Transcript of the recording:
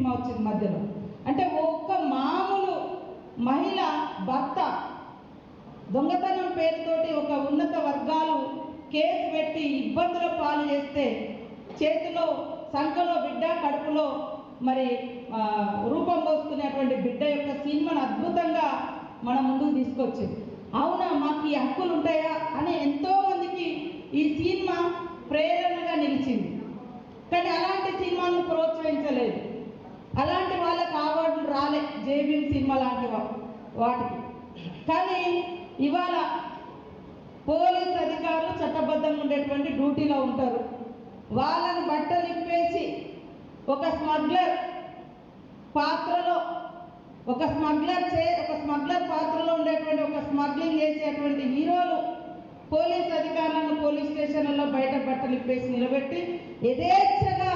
Cinema వచ్చింది మధ్యలో. అంటే ఒక్క మామూలు మహిళ భర్త దొంగతనం పేరుతోటి ఒక ఉన్నత వర్గాలు కేసు పెట్టి ఇబ్బందుల పాలు చేస్తే చేతిలో సంఖలో బిడ్డ కడుపులో మరి రూపం పోసుకునేటువంటి బిడ్డ యొక్క సినిమాను అద్భుతంగా మన ముందుకు తీసుకొచ్చింది. అవునా మాకు ఈ హక్కులు ఉంటాయా అని ఎంతో మందికి ఈ సినిమా ప్రేరణగా నిలిచింది. కానీ అలాంటి సినిమాను ప్రోత్సహించలేదు. అలాంటి వాళ్ళకి అవార్డులు రాలే. జేబీఎం సినిమా లాంటి వాటికి. కానీ ఇవాళ పోలీస్ అధికారులు చట్టబద్ధంగా ఉండేటువంటి డ్యూటీలో ఉంటారు. వాళ్ళని బట్టలు ఇప్పేసి ఒక స్మగ్లర్ పాత్రలో ఒక స్మగ్లర్ చే ఒక స్మగ్లర్ పాత్రలో ఉండేటువంటి ఒక స్మగ్లింగ్ చేసేటువంటి హీరోలు పోలీస్ అధికారులను పోలీస్ స్టేషన్లలో బయట బట్టలు ఇప్పేసి నిలబెట్టి యథేచ్ఛగా